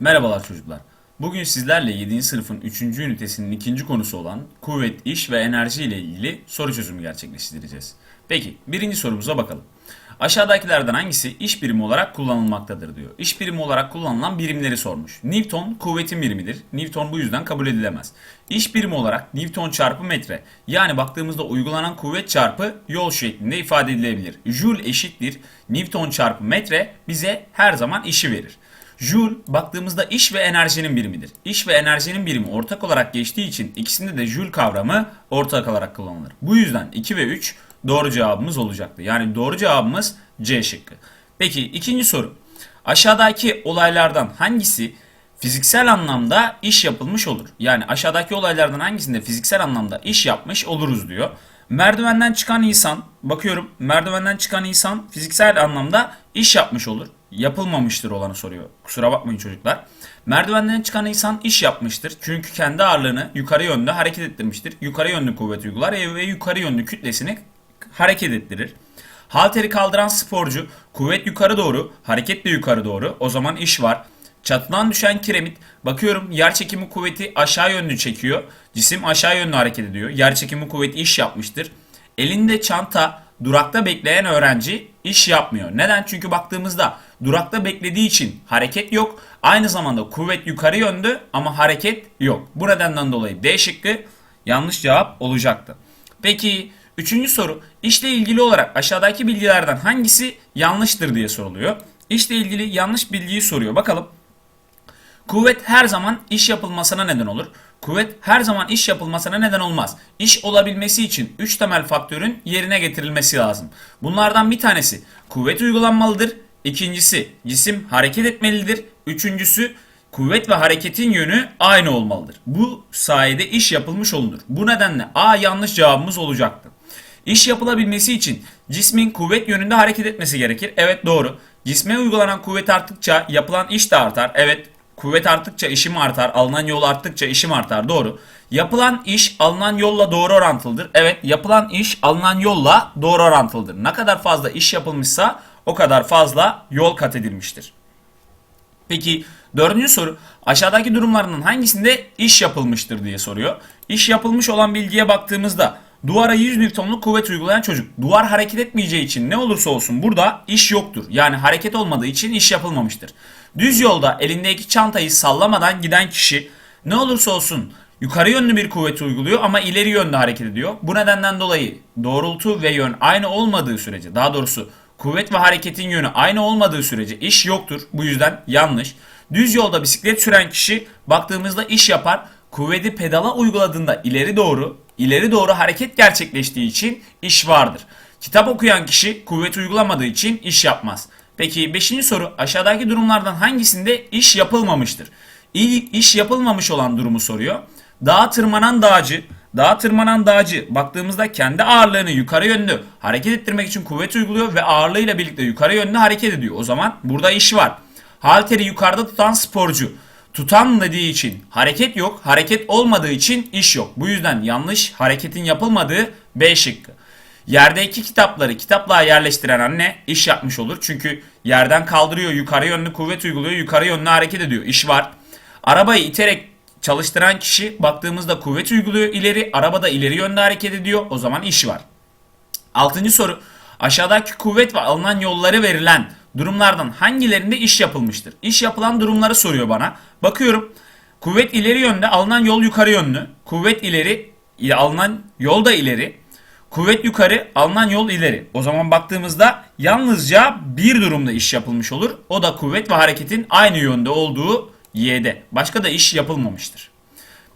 Merhabalar çocuklar. Bugün sizlerle 7. sınıfın 3. ünitesinin ikinci konusu olan kuvvet, iş ve enerji ile ilgili soru çözümü gerçekleştireceğiz. Peki birinci sorumuza bakalım. Aşağıdakilerden hangisi iş birimi olarak kullanılmaktadır diyor. İş birimi olarak kullanılan birimleri sormuş. Newton kuvvetin birimidir. Newton bu yüzden kabul edilemez. İş birimi olarak Newton çarpı metre yani baktığımızda uygulanan kuvvet çarpı yol şeklinde ifade edilebilir. Joule eşittir Newton çarpı metre bize her zaman işi verir. Joule baktığımızda iş ve enerjinin birimidir. İş ve enerjinin birimi ortak olarak geçtiği için ikisinde de Joule kavramı ortak olarak kullanılır. Bu yüzden 2 ve 3 doğru cevabımız olacaktı. Yani doğru cevabımız C şıkkı. Peki ikinci soru. Aşağıdaki olaylardan hangisi fiziksel anlamda iş yapılmış olur? Yani aşağıdaki olaylardan hangisinde fiziksel anlamda iş yapmış oluruz diyor. Merdivenden çıkan insan, bakıyorum merdivenden çıkan insan fiziksel anlamda iş yapmış olur. Yapılmamıştır olanı soruyor. Kusura bakmayın çocuklar. Merdivenden çıkan insan iş yapmıştır. Çünkü kendi ağırlığını yukarı yönde hareket ettirmiştir. Yukarı yönlü kuvvet uygular ve yukarı yönlü kütlesini hareket ettirir. Halteri kaldıran sporcu kuvvet yukarı doğru, hareket yukarı doğru. O zaman iş var. Çatıdan düşen kiremit bakıyorum yer çekimi kuvveti aşağı yönlü çekiyor. Cisim aşağı yönlü hareket ediyor. Yer çekimi kuvveti iş yapmıştır. Elinde çanta durakta bekleyen öğrenci iş yapmıyor. Neden? Çünkü baktığımızda durakta beklediği için hareket yok. Aynı zamanda kuvvet yukarı yönlü ama hareket yok. Bu nedenden dolayı D şıkkı yanlış cevap olacaktı. Peki üçüncü soru işle ilgili olarak aşağıdaki bilgilerden hangisi yanlıştır diye soruluyor. İşle ilgili yanlış bilgiyi soruyor. Bakalım. Kuvvet her zaman iş yapılmasına neden olur. Kuvvet her zaman iş yapılmasına neden olmaz. İş olabilmesi için 3 temel faktörün yerine getirilmesi lazım. Bunlardan bir tanesi kuvvet uygulanmalıdır. İkincisi cisim hareket etmelidir. Üçüncüsü kuvvet ve hareketin yönü aynı olmalıdır. Bu sayede iş yapılmış olunur. Bu nedenle A yanlış cevabımız olacaktı. İş yapılabilmesi için cismin kuvvet yönünde hareket etmesi gerekir. Evet doğru. Cisme uygulanan kuvvet arttıkça yapılan iş de artar. Evet Kuvvet arttıkça işim artar, alınan yol arttıkça işim artar. Doğru. Yapılan iş alınan yolla doğru orantılıdır. Evet, yapılan iş alınan yolla doğru orantılıdır. Ne kadar fazla iş yapılmışsa o kadar fazla yol kat edilmiştir. Peki dördüncü soru aşağıdaki durumlarının hangisinde iş yapılmıştır diye soruyor. İş yapılmış olan bilgiye baktığımızda duvara 100 Newton'luk kuvvet uygulayan çocuk duvar hareket etmeyeceği için ne olursa olsun burada iş yoktur. Yani hareket olmadığı için iş yapılmamıştır. Düz yolda elindeki çantayı sallamadan giden kişi ne olursa olsun yukarı yönlü bir kuvvet uyguluyor ama ileri yönde hareket ediyor. Bu nedenden dolayı doğrultu ve yön aynı olmadığı sürece daha doğrusu kuvvet ve hareketin yönü aynı olmadığı sürece iş yoktur. Bu yüzden yanlış. Düz yolda bisiklet süren kişi baktığımızda iş yapar. Kuvveti pedala uyguladığında ileri doğru, ileri doğru hareket gerçekleştiği için iş vardır. Kitap okuyan kişi kuvvet uygulamadığı için iş yapmaz. Peki 5. soru aşağıdaki durumlardan hangisinde iş yapılmamıştır? İyi iş yapılmamış olan durumu soruyor. Dağa tırmanan dağcı, dağa tırmanan dağcı baktığımızda kendi ağırlığını yukarı yönlü hareket ettirmek için kuvvet uyguluyor ve ağırlığıyla birlikte yukarı yönlü hareket ediyor. O zaman burada iş var. Halteri yukarıda tutan sporcu. Tutan dediği için hareket yok, hareket olmadığı için iş yok. Bu yüzden yanlış hareketin yapılmadığı B şıkkı. Yerdeki kitapları kitaplığa yerleştiren anne iş yapmış olur. Çünkü yerden kaldırıyor, yukarı yönlü kuvvet uyguluyor, yukarı yönlü hareket ediyor. İş var. Arabayı iterek çalıştıran kişi baktığımızda kuvvet uyguluyor ileri, arabada ileri yönde hareket ediyor. O zaman iş var. Altıncı soru. Aşağıdaki kuvvet ve alınan yolları verilen durumlardan hangilerinde iş yapılmıştır? İş yapılan durumları soruyor bana. Bakıyorum. Kuvvet ileri yönde, alınan yol yukarı yönlü. Kuvvet ileri, alınan yol da ileri. Kuvvet yukarı, alınan yol ileri. O zaman baktığımızda yalnızca bir durumda iş yapılmış olur. O da kuvvet ve hareketin aynı yönde olduğu Y'de. Başka da iş yapılmamıştır.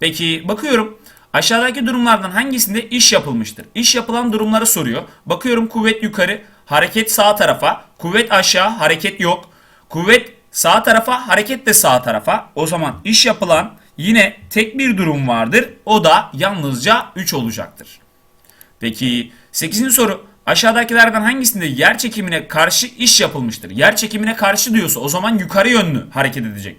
Peki bakıyorum. Aşağıdaki durumlardan hangisinde iş yapılmıştır? İş yapılan durumları soruyor. Bakıyorum kuvvet yukarı, hareket sağ tarafa, kuvvet aşağı, hareket yok. Kuvvet sağ tarafa, hareket de sağ tarafa. O zaman iş yapılan yine tek bir durum vardır. O da yalnızca 3 olacaktır. Peki 8. soru aşağıdakilerden hangisinde yer çekimine karşı iş yapılmıştır? Yer çekimine karşı diyorsa o zaman yukarı yönlü hareket edecek.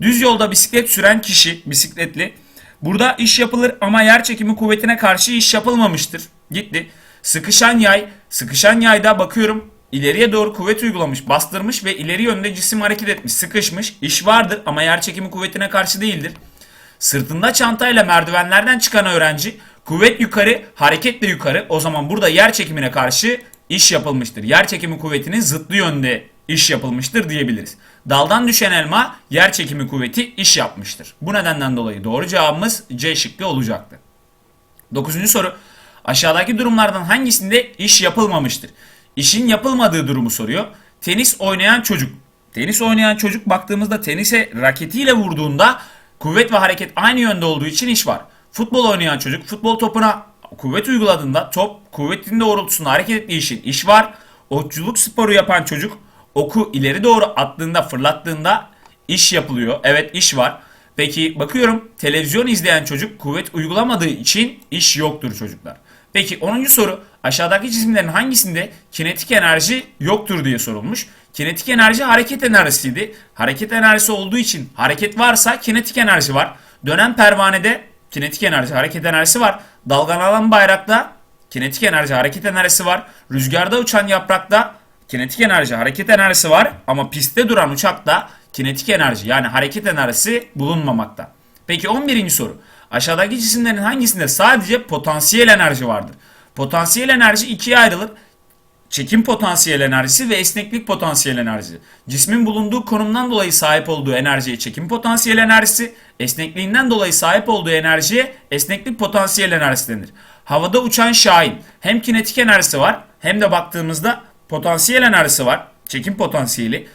Düz yolda bisiklet süren kişi bisikletli burada iş yapılır ama yer çekimi kuvvetine karşı iş yapılmamıştır. Gitti. Sıkışan yay, sıkışan yayda bakıyorum ileriye doğru kuvvet uygulamış, bastırmış ve ileri yönde cisim hareket etmiş, sıkışmış. İş vardır ama yer çekimi kuvvetine karşı değildir. Sırtında çantayla merdivenlerden çıkan öğrenci kuvvet yukarı, hareket de yukarı. O zaman burada yer çekimine karşı iş yapılmıştır. Yer çekimi kuvvetinin zıttı yönde iş yapılmıştır diyebiliriz. Daldan düşen elma yer çekimi kuvveti iş yapmıştır. Bu nedenden dolayı doğru cevabımız C şıkkı olacaktı. Dokuzuncu soru. Aşağıdaki durumlardan hangisinde iş yapılmamıştır? İşin yapılmadığı durumu soruyor. Tenis oynayan çocuk. Tenis oynayan çocuk baktığımızda tenise raketiyle vurduğunda kuvvet ve hareket aynı yönde olduğu için iş var. Futbol oynayan çocuk futbol topuna kuvvet uyguladığında top kuvvetin doğrultusunda hareket ettiği için iş var. Okçuluk sporu yapan çocuk oku ileri doğru attığında fırlattığında iş yapılıyor. Evet iş var. Peki bakıyorum televizyon izleyen çocuk kuvvet uygulamadığı için iş yoktur çocuklar. Peki 10. soru aşağıdaki cisimlerin hangisinde kinetik enerji yoktur diye sorulmuş. Kinetik enerji hareket enerjisiydi. Hareket enerjisi olduğu için hareket varsa kinetik enerji var. Dönen pervanede kinetik enerji, hareket enerjisi var. Dalgalanan bayrakta kinetik enerji, hareket enerjisi var. Rüzgarda uçan yaprakta kinetik enerji, hareket enerjisi var. Ama pistte duran uçakta kinetik enerji yani hareket enerjisi bulunmamakta. Peki 11. soru. Aşağıdaki cisimlerin hangisinde sadece potansiyel enerji vardır? Potansiyel enerji ikiye ayrılır. Çekim potansiyel enerjisi ve esneklik potansiyel enerjisi. Cismin bulunduğu konumdan dolayı sahip olduğu enerjiye çekim potansiyel enerjisi, esnekliğinden dolayı sahip olduğu enerjiye esneklik potansiyel enerjisi denir. Havada uçan şahin hem kinetik enerjisi var hem de baktığımızda potansiyel enerjisi var. Çekim potansiyeli.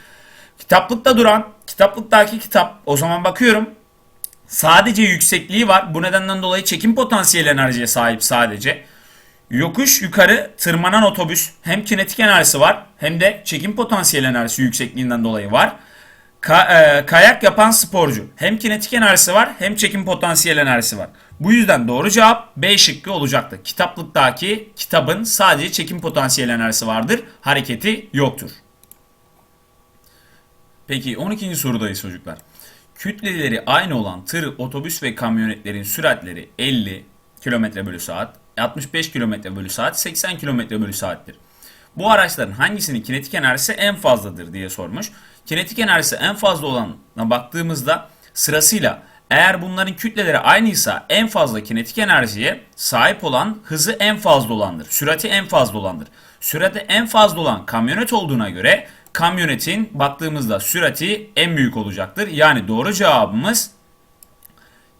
Kitaplıkta duran, kitaplıktaki kitap o zaman bakıyorum sadece yüksekliği var. Bu nedenden dolayı çekim potansiyel enerjiye sahip sadece. Yokuş yukarı tırmanan otobüs hem kinetik enerjisi var hem de çekim potansiyel enerjisi yüksekliğinden dolayı var. Ka- e, kayak yapan sporcu hem kinetik enerjisi var hem çekim potansiyel enerjisi var. Bu yüzden doğru cevap B şıkkı olacaktı. Kitaplıktaki kitabın sadece çekim potansiyel enerjisi vardır. Hareketi yoktur. Peki 12. sorudayız çocuklar. Kütleleri aynı olan tır, otobüs ve kamyonetlerin süratleri 50 km bölü saat, 65 km bölü saat, 80 km bölü saattir. Bu araçların hangisinin kinetik enerjisi en fazladır diye sormuş. Kinetik enerjisi en fazla olana baktığımızda sırasıyla eğer bunların kütleleri aynıysa en fazla kinetik enerjiye sahip olan hızı en fazla olandır. Sürati en fazla olandır. Sürati en fazla olan kamyonet olduğuna göre kamyonetin baktığımızda sürati en büyük olacaktır. Yani doğru cevabımız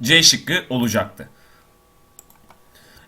C şıkkı olacaktı.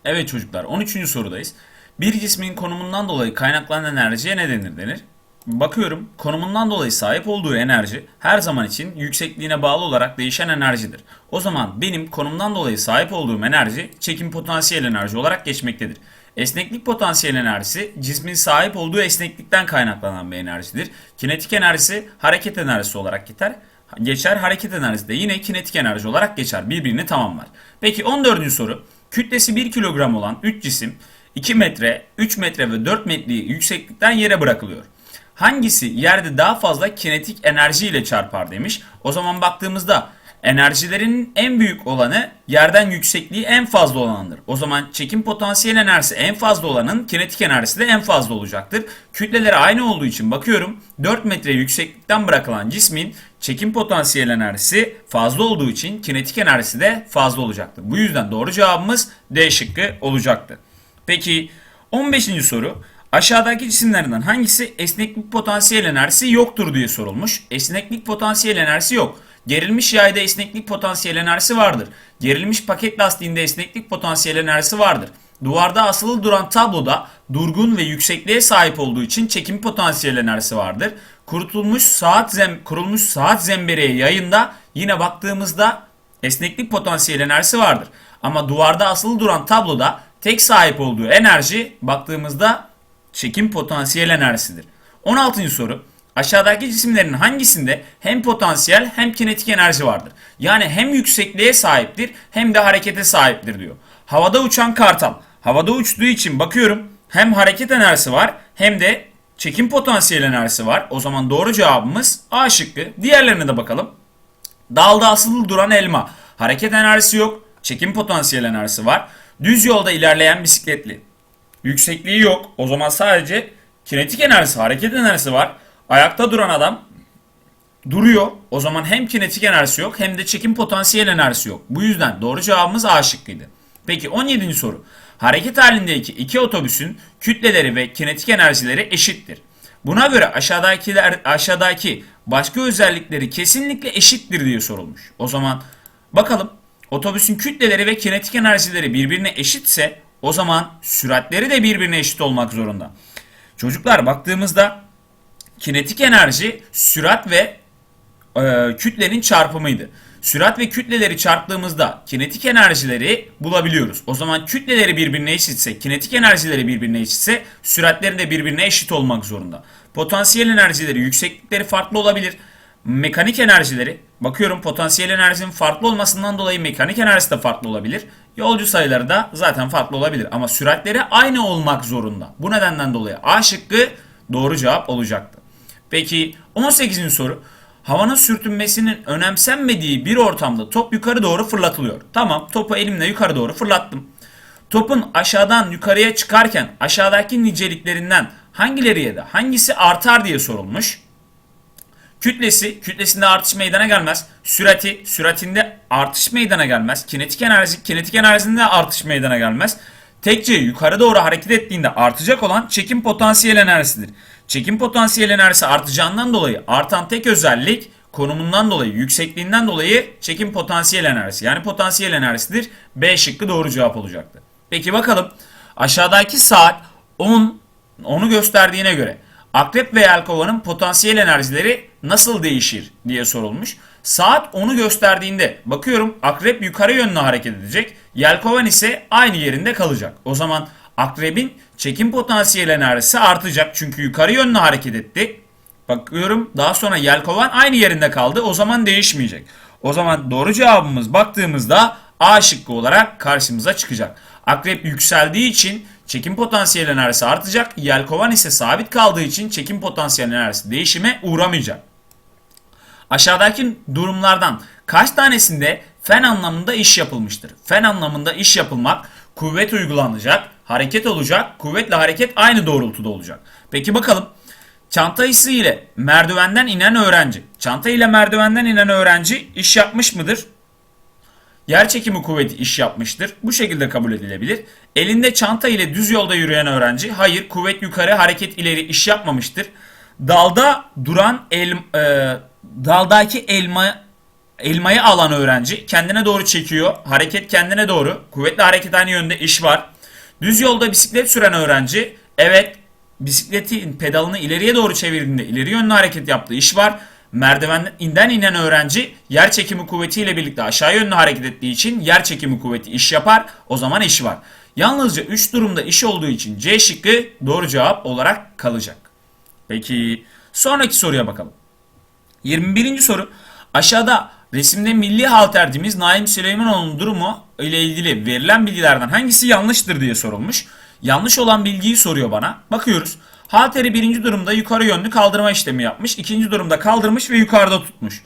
Evet çocuklar 13. sorudayız. Bir cismin konumundan dolayı kaynaklanan enerjiye ne denir denir? Bakıyorum konumundan dolayı sahip olduğu enerji her zaman için yüksekliğine bağlı olarak değişen enerjidir. O zaman benim konumdan dolayı sahip olduğum enerji çekim potansiyel enerji olarak geçmektedir. Esneklik potansiyel enerjisi cismin sahip olduğu esneklikten kaynaklanan bir enerjidir. Kinetik enerjisi hareket enerjisi olarak geçer. Geçer hareket enerjisi de yine kinetik enerji olarak geçer. Birbirini tamamlar. Peki 14. soru. Kütlesi 1 kilogram olan 3 cisim 2 metre, 3 metre ve 4 metre yükseklikten yere bırakılıyor. Hangisi yerde daha fazla kinetik enerji ile çarpar demiş. O zaman baktığımızda enerjilerin en büyük olanı yerden yüksekliği en fazla olandır. O zaman çekim potansiyel enerjisi en fazla olanın kinetik enerjisi de en fazla olacaktır. Kütleleri aynı olduğu için bakıyorum 4 metre yükseklikten bırakılan cismin çekim potansiyel enerjisi fazla olduğu için kinetik enerjisi de fazla olacaktır. Bu yüzden doğru cevabımız D şıkkı olacaktı. Peki 15. soru. Aşağıdaki cisimlerden hangisi esneklik potansiyel enerjisi yoktur diye sorulmuş. Esneklik potansiyel enerjisi yok. Gerilmiş yayda esneklik potansiyel enerjisi vardır. Gerilmiş paket lastiğinde esneklik potansiyel enerjisi vardır. Duvarda asılı duran tabloda durgun ve yüksekliğe sahip olduğu için çekim potansiyel enerjisi vardır. Kurutulmuş saat zem kurulmuş saat zembereye yayında yine baktığımızda esneklik potansiyel enerjisi vardır. Ama duvarda asılı duran tabloda tek sahip olduğu enerji baktığımızda çekim potansiyel enerjisidir. 16. soru. Aşağıdaki cisimlerin hangisinde hem potansiyel hem kinetik enerji vardır? Yani hem yüksekliğe sahiptir hem de harekete sahiptir diyor. Havada uçan kartal. Havada uçtuğu için bakıyorum hem hareket enerjisi var hem de çekim potansiyel enerjisi var. O zaman doğru cevabımız A şıkkı. Diğerlerine de bakalım. Dalda asılı duran elma. Hareket enerjisi yok. Çekim potansiyel enerjisi var. Düz yolda ilerleyen bisikletli. Yüksekliği yok. O zaman sadece kinetik enerjisi, hareket enerjisi var. Ayakta duran adam duruyor. O zaman hem kinetik enerjisi yok hem de çekim potansiyel enerjisi yok. Bu yüzden doğru cevabımız A şıkkıydı. Peki 17. soru. Hareket halindeki iki otobüsün kütleleri ve kinetik enerjileri eşittir. Buna göre aşağıdakiler aşağıdaki başka özellikleri kesinlikle eşittir diye sorulmuş. O zaman bakalım otobüsün kütleleri ve kinetik enerjileri birbirine eşitse o zaman süratleri de birbirine eşit olmak zorunda. Çocuklar baktığımızda kinetik enerji sürat ve e, kütlenin çarpımıydı. Sürat ve kütleleri çarptığımızda kinetik enerjileri bulabiliyoruz. O zaman kütleleri birbirine eşitse, kinetik enerjileri birbirine eşitse süratleri de birbirine eşit olmak zorunda. Potansiyel enerjileri, yükseklikleri farklı olabilir. Mekanik enerjileri, bakıyorum potansiyel enerjinin farklı olmasından dolayı mekanik enerjisi de farklı olabilir. Yolcu sayıları da zaten farklı olabilir ama süratleri aynı olmak zorunda. Bu nedenden dolayı A şıkkı doğru cevap olacaktı. Peki 18. soru. Havanın sürtünmesinin önemsenmediği bir ortamda top yukarı doğru fırlatılıyor. Tamam topu elimle yukarı doğru fırlattım. Topun aşağıdan yukarıya çıkarken aşağıdaki niceliklerinden hangileri ya da hangisi artar diye sorulmuş. Kütlesi, kütlesinde artış meydana gelmez. Sürati, süratinde artış meydana gelmez. Kinetik enerji, kinetik enerjisinde artış meydana gelmez. Tekçe yukarı doğru hareket ettiğinde artacak olan çekim potansiyel enerjisidir. Çekim potansiyel enerjisi artacağından dolayı artan tek özellik konumundan dolayı, yüksekliğinden dolayı çekim potansiyel enerjisi. Yani potansiyel enerjisidir. B şıkkı doğru cevap olacaktı. Peki bakalım aşağıdaki saat 10 onu gösterdiğine göre akrep ve yelkovanın potansiyel enerjileri nasıl değişir diye sorulmuş. Saat onu gösterdiğinde bakıyorum akrep yukarı yönlü hareket edecek. Yelkovan ise aynı yerinde kalacak. O zaman akrebin çekim potansiyel enerjisi artacak. Çünkü yukarı yönlü hareket etti. Bakıyorum daha sonra yelkovan aynı yerinde kaldı. O zaman değişmeyecek. O zaman doğru cevabımız baktığımızda A şıkkı olarak karşımıza çıkacak. Akrep yükseldiği için çekim potansiyel enerjisi artacak. Yelkovan ise sabit kaldığı için çekim potansiyel enerjisi değişime uğramayacak. Aşağıdaki durumlardan kaç tanesinde fen anlamında iş yapılmıştır? Fen anlamında iş yapılmak kuvvet uygulanacak, hareket olacak, kuvvetle hareket aynı doğrultuda olacak. Peki bakalım çanta hissi ile merdivenden inen öğrenci. Çanta ile merdivenden inen öğrenci iş yapmış mıdır? Yer çekimi kuvveti iş yapmıştır. Bu şekilde kabul edilebilir. Elinde çanta ile düz yolda yürüyen öğrenci hayır kuvvet yukarı hareket ileri iş yapmamıştır. Dalda duran el, e, daldaki elma elmayı alan öğrenci kendine doğru çekiyor. Hareket kendine doğru. Kuvvetli hareket aynı yönde iş var. Düz yolda bisiklet süren öğrenci evet bisikletin pedalını ileriye doğru çevirdiğinde ileri yönlü hareket yaptığı iş var. Merdivenden inen öğrenci yer çekimi kuvvetiyle birlikte aşağı yönlü hareket ettiği için yer çekimi kuvveti iş yapar. O zaman iş var. Yalnızca 3 durumda iş olduğu için C şıkkı doğru cevap olarak kalacak. Peki sonraki soruya bakalım. 21. soru. Aşağıda resimde milli haltercimiz Naim Süleymanoğlu'nun durumu ile ilgili verilen bilgilerden hangisi yanlıştır diye sorulmuş. Yanlış olan bilgiyi soruyor bana. Bakıyoruz. Halteri birinci durumda yukarı yönlü kaldırma işlemi yapmış. ikinci durumda kaldırmış ve yukarıda tutmuş.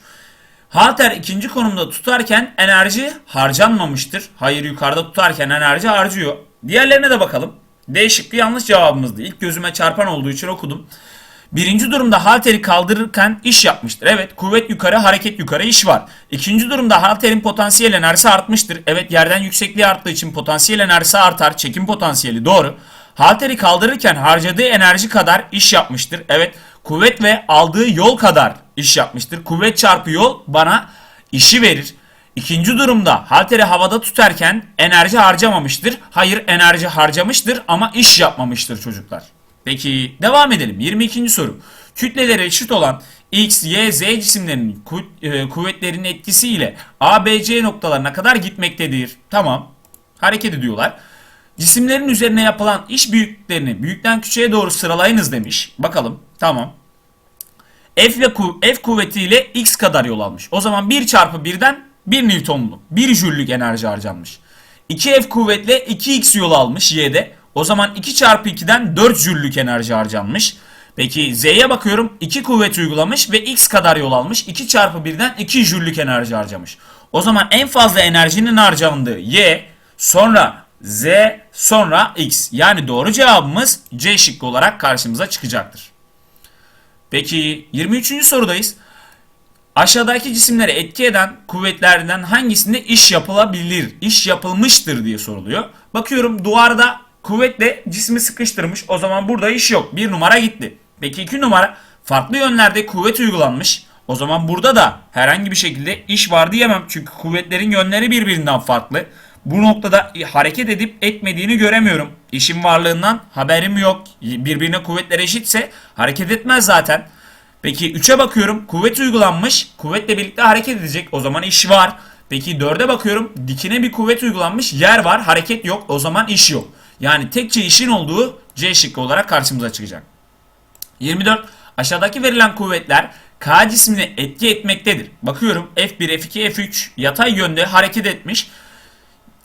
Halter ikinci konumda tutarken enerji harcanmamıştır. Hayır yukarıda tutarken enerji harcıyor. Diğerlerine de bakalım. D şıkkı yanlış cevabımızdı. İlk gözüme çarpan olduğu için okudum. Birinci durumda halteri kaldırırken iş yapmıştır. Evet kuvvet yukarı hareket yukarı iş var. İkinci durumda halterin potansiyel enerjisi artmıştır. Evet yerden yüksekliği arttığı için potansiyel enerjisi artar. Çekim potansiyeli doğru. Halteri kaldırırken harcadığı enerji kadar iş yapmıştır. Evet kuvvet ve aldığı yol kadar iş yapmıştır. Kuvvet çarpı yol bana işi verir. İkinci durumda halteri havada tutarken enerji harcamamıştır. Hayır enerji harcamıştır ama iş yapmamıştır çocuklar. Peki devam edelim. 22. soru. Kütleleri eşit olan X, Y, Z cisimlerinin e, kuvvetlerinin etkisiyle A, B, C noktalarına kadar gitmektedir. Tamam. Hareket ediyorlar. Cisimlerin üzerine yapılan iş büyüklüklerini büyükten küçüğe doğru sıralayınız demiş. Bakalım. Tamam. F ile F kuvvetiyle X kadar yol almış. O zaman 1 çarpı 1'den 1 Newton'lu. 1 jüllük enerji harcanmış. 2F kuvvetle 2X yol almış Y'de. O zaman 2 çarpı 2'den 4 jüllük enerji harcanmış. Peki Z'ye bakıyorum 2 kuvvet uygulamış ve X kadar yol almış. 2 çarpı 1'den 2 jüllük enerji harcamış. O zaman en fazla enerjinin harcandığı Y sonra Z sonra X. Yani doğru cevabımız C şıkkı olarak karşımıza çıkacaktır. Peki 23. sorudayız. Aşağıdaki cisimlere etki eden kuvvetlerden hangisinde iş yapılabilir, iş yapılmıştır diye soruluyor. Bakıyorum duvarda kuvvetle cismi sıkıştırmış. O zaman burada iş yok. Bir numara gitti. Peki iki numara farklı yönlerde kuvvet uygulanmış. O zaman burada da herhangi bir şekilde iş var diyemem. Çünkü kuvvetlerin yönleri birbirinden farklı. Bu noktada hareket edip etmediğini göremiyorum. İşin varlığından haberim yok. Birbirine kuvvetler eşitse hareket etmez zaten. Peki 3'e bakıyorum. Kuvvet uygulanmış. Kuvvetle birlikte hareket edecek. O zaman iş var. Peki 4'e bakıyorum. Dikine bir kuvvet uygulanmış. Yer var. Hareket yok. O zaman iş yok. Yani tekçe işin olduğu C şıkkı olarak karşımıza çıkacak. 24. Aşağıdaki verilen kuvvetler K cismine etki etmektedir. Bakıyorum F1, F2, F3 yatay yönde hareket etmiş.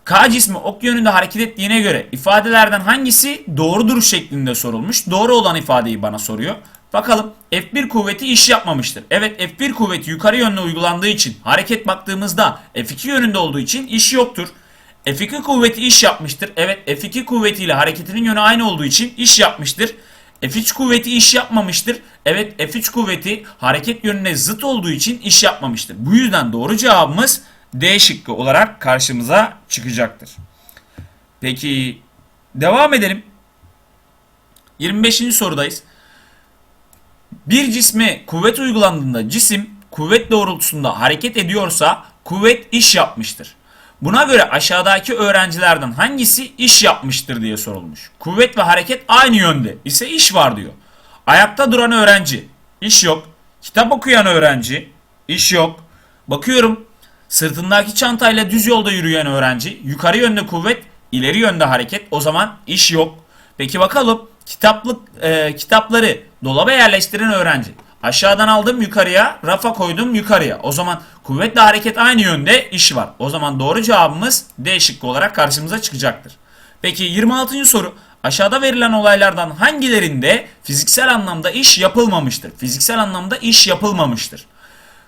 K cismi ok yönünde hareket ettiğine göre ifadelerden hangisi doğrudur şeklinde sorulmuş. Doğru olan ifadeyi bana soruyor. Bakalım F1 kuvveti iş yapmamıştır. Evet F1 kuvveti yukarı yönde uygulandığı için hareket baktığımızda F2 yönünde olduğu için iş yoktur. F2 kuvveti iş yapmıştır. Evet F2 kuvvetiyle hareketinin yönü aynı olduğu için iş yapmıştır. F3 kuvveti iş yapmamıştır. Evet F3 kuvveti hareket yönüne zıt olduğu için iş yapmamıştır. Bu yüzden doğru cevabımız D şıkkı olarak karşımıza çıkacaktır. Peki devam edelim. 25. sorudayız. Bir cisme kuvvet uygulandığında cisim kuvvet doğrultusunda hareket ediyorsa kuvvet iş yapmıştır. Buna göre aşağıdaki öğrencilerden hangisi iş yapmıştır diye sorulmuş. Kuvvet ve hareket aynı yönde ise iş var diyor. Ayakta duran öğrenci iş yok. Kitap okuyan öğrenci iş yok. Bakıyorum sırtındaki çantayla düz yolda yürüyen öğrenci yukarı yönde kuvvet ileri yönde hareket o zaman iş yok. Peki bakalım kitaplık e, kitapları dolaba yerleştiren öğrenci. Aşağıdan aldım yukarıya, rafa koydum yukarıya. O zaman kuvvetle hareket aynı yönde iş var. O zaman doğru cevabımız D şıkkı olarak karşımıza çıkacaktır. Peki 26. soru. Aşağıda verilen olaylardan hangilerinde fiziksel anlamda iş yapılmamıştır? Fiziksel anlamda iş yapılmamıştır.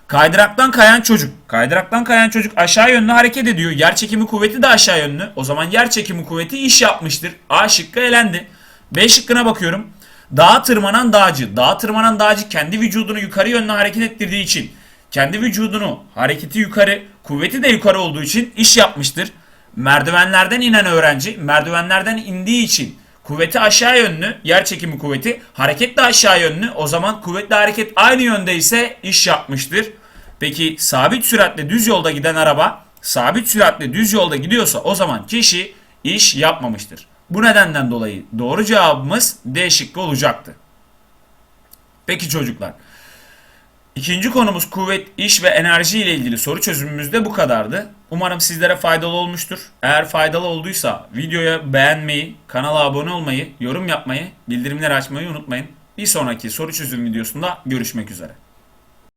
Kaydıraktan kayan çocuk. Kaydıraktan kayan çocuk aşağı yönlü hareket ediyor. Yer çekimi kuvveti de aşağı yönlü. O zaman yer çekimi kuvveti iş yapmıştır. A şıkkı elendi. B şıkkına bakıyorum. Dağa tırmanan dağcı. Dağa tırmanan dağcı kendi vücudunu yukarı yönlü hareket ettirdiği için kendi vücudunu hareketi yukarı, kuvveti de yukarı olduğu için iş yapmıştır. Merdivenlerden inen öğrenci merdivenlerden indiği için kuvveti aşağı yönlü, yer çekimi kuvveti, hareket de aşağı yönlü. O zaman kuvvetle hareket aynı yönde ise iş yapmıştır. Peki sabit süratle düz yolda giden araba sabit süratle düz yolda gidiyorsa o zaman kişi iş yapmamıştır. Bu nedenden dolayı doğru cevabımız D şıkkı olacaktı. Peki çocuklar. İkinci konumuz kuvvet, iş ve enerji ile ilgili soru çözümümüz de bu kadardı. Umarım sizlere faydalı olmuştur. Eğer faydalı olduysa videoya beğenmeyi, kanala abone olmayı, yorum yapmayı, bildirimleri açmayı unutmayın. Bir sonraki soru çözüm videosunda görüşmek üzere.